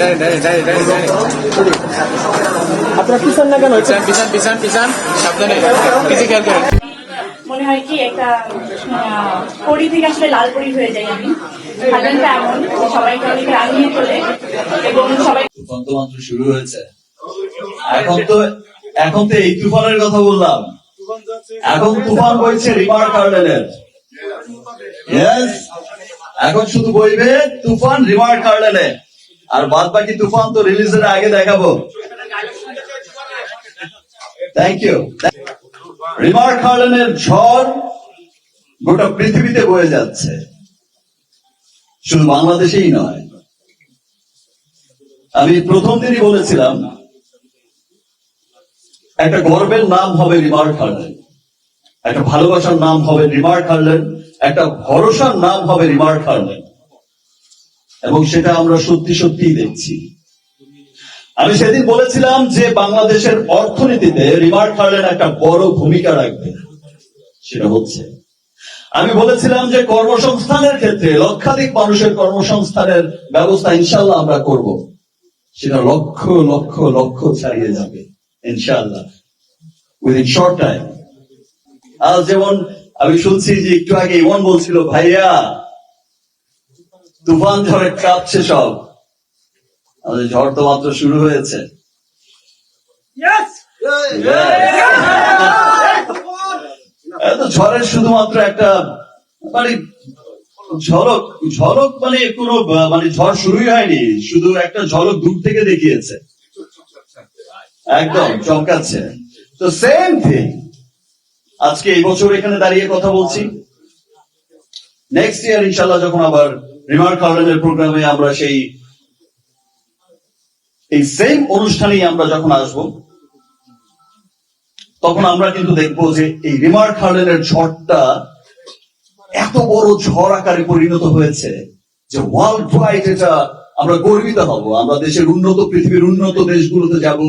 ডাইনে আপনারা পিছন না কেন? পিছান পিছান পিছান পিছান সাবধানে। কিছু খেয়াল করেন। মনে হয় কি একটা পরি থেকে আসলে লাল পরি হয়ে যায় আমি। সাধারণত এমন সবাইকে অনেক রাঙিয়ে তোলে এবং সবাই তুফান তো মাত্র শুরু হয়েছে। এখন তো এখন তো এই তুফানের কথা বললাম। এখন তুফান বইছে রিভার গার্ডেনের। Yes, এখন শুধু বইবে তুফান রিভার গার্ডেনে আর বাদ বাকি তুফান তো রিলিজের আগে দেখাবো। থ্যাংক ইউ রিভার গার্ডেনের ঝড় গোটা পৃথিবীতে বয়ে যাচ্ছে। শুধু বাংলাদেশেই নয়। আমি প্রথম দিনই বলেছিলাম, একটা গর্বের নাম হবে রিমার খার্লেন একটা ভালোবাসার নাম হবে রিমার খার্লেন একটা ভরসার নাম হবে রিমার খার্লেন এবং সেটা আমরা সত্যি সত্যিই দেখছি। আমি সেদিন বলেছিলাম যে বাংলাদেশের অর্থনীতিতে রিমার খার্লেন একটা বড় ভূমিকা রাখবে। সেটা হচ্ছে, আমি বলেছিলাম যে কর্মসংস্থানের ক্ষেত্রে লক্ষাধিক মানুষের কর্মসংস্থানের ব্যবস্থা ইনশাল্লাহ আমরা করব। সেটা লক্ষ লক্ষ লক্ষ ছাড়িয়ে যাবে ইনশাল্লাহ উইদিন শর্ট টাইম আজ যেমন আমি শুনছি যে একটু আগে ইমন বলছিল ভাইয়া তুফান ঝড়ে কাঁপছে সব। আমাদের ঝড় তো মাত্র শুরু হয়েছে। ঝড়ের শুধুমাত্র একটা মানে ঝলক ঝলক মানে কোনো মানে ঝড় শুরুই হয়নি শুধু একটা ঝলক দূর থেকে দেখিয়েছে। একদম চমকাচ্ছে। তো সেম থিং আজকে এই বছর এখানে দাঁড়িয়ে কথা বলছি। নেক্সট ইয়ার ইনশাল্লাহ যখন আবার রিমার কার্ডেনের প্রোগ্রামে আমরা সেই, এই সেম অনুষ্ঠানেই আমরা যখন আসব, তখন আমরা কিন্তু দেখব যে এই রিমার কার্ডেনের ঝড়টা এত বড় ঝড় আকারে পরিণত হয়েছে যে ওয়ার্ল্ড ওয়াইড এটা আমরা গর্বিত হব। আমরা দেশের উন্নত, পৃথিবীর উন্নত দেশগুলোতে যাব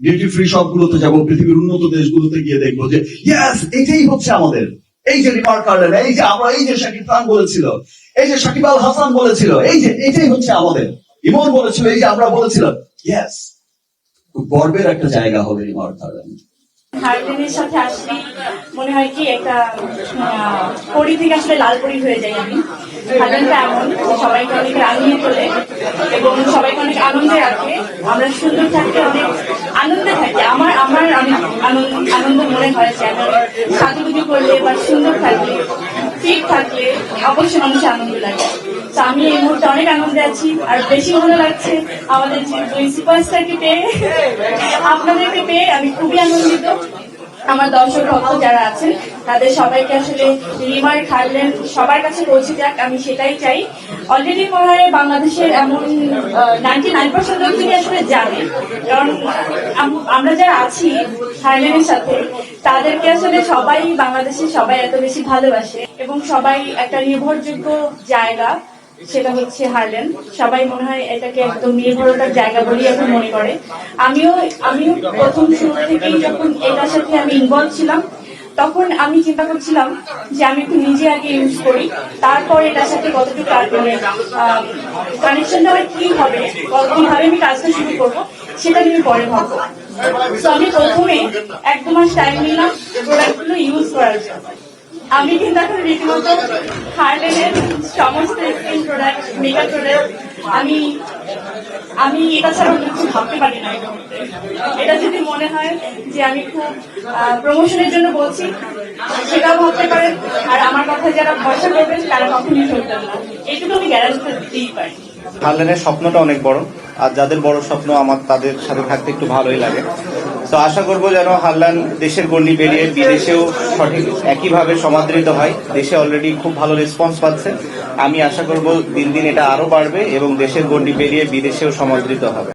ডিউটি ফ্রি সবগুলোতে যাব, পৃথিবীর উন্নত দেশগুলোতে গিয়ে দেখব যে ইয়াস এটাই হচ্ছে আমাদের। এই যে রিমার্ক কার্ডেন এই যে আমরা, এই যে শাকিব খান বলেছিল, এই যে শাকিব আল হাসান বলেছিল, এই যে, এটাই হচ্ছে আমাদের। ইমন বলেছিল, এই যে আমরা বলেছিলাম ইয়াস গর্বের একটা জায়গা হবে রিমার্ক কার্ডেন হার্ডেনের সাথে আসলে মনে হয় কি একটা পরি থেকে আসলে লাল পরি হয়ে যায় আমি। সাধারণত এমন সবাইকে অনেক রাঙিয়ে তোলে এবং সবাইকে অনেক আনন্দে রাখে। আমরা সুন্দর থাকতে অনেক আনন্দে থাকি। আমার আমার অনেক আনন্দ আনন্দ মনে হয় যে আমি সাজুগুজি করলে বা সুন্দর থাকলে ঠিক থাকলে অবশ্যই মানুষের আনন্দ লাগে। তো আমি এই মুহূর্তে অনেক আনন্দে আছি, আর বেশি ভালো লাগছে আমাদের যে দুই সুপারস্টারকে পেয়ে। আপনাদেরকে পেয়ে আমি খুবই আনন্দিত। আমার দর্শক ভক্ত যারা আছেন, তাদের সবাইকে আসলে রিমার খারলেন সবার কাছে পৌঁছে যাক, আমি সেটাই চাই। অলরেডি মনে বাংলাদেশের এমন নাইনটি নাইন পার্সেন্ট লোক থেকে আসলে জানে। কারণ আমরা যারা আছি থাইল্যান্ডের সাথে, তাদেরকে আসলে সবাই বাংলাদেশে সবাই এত বেশি ভালোবাসে এবং সবাই একটা নির্ভরযোগ্য জায়গা। সেটা হচ্ছে হারলেন। সবাই মনে হয় এটাকে একদম নির্ভরতার জায়গা বলেই এখন মনে করে। আমিও আমিও প্রথম শুরু থেকেই যখন এটার সাথে আমি ইনভলভ ছিলাম, তখন আমি চিন্তা করছিলাম যে আমি একটু নিজে আগে ইউজ করি, তারপর এটার সাথে কতটুকু কানেকশনটা আমার কি হবে কীভাবে আমি কাজটা শুরু করব, সেটা নিয়ে পরে ভাববো। তো আমি প্রথমে এক দু মাস টাইম নিলাম প্রোডাক্টগুলো ইউজ করার জন্য। আমি কিন্তু এখন রীতিমতো হার্ডেনের সমস্ত স্কিন প্রোডাক্ট মেকআপ প্রোডাক্ট আমি আমি এটা ছাড়া অন্য কিছু ভাবতে পারি না এটা যদি মনে হয় যে আমি খুব প্রমোশনের জন্য বলছি, সেটাও ভাবতে পারেন। আর আমার কথা যারা ভরসা করবেন, তারা কখনই চলবেন না। এইটুকু আমি গ্যারান্টি দিতেই পারি। হারলেনের স্বপ্নটা অনেক বড়। আর যাদের বড় স্বপ্ন, আমার, তাদের সাথে থাকতে একটু ভালোই লাগে। তো আশা করব যেন হারলান দেশের গণ্ডি পেরিয়ে বিদেশেও সঠিক একইভাবে সমাদৃত হয়। দেশে অলরেডি খুব ভালো রেসপন্স পাচ্ছে। আমি আশা করব দিন দিন এটা আরও বাড়বে এবং দেশের গণ্ডি পেরিয়ে বিদেশেও সমাদৃত হবে।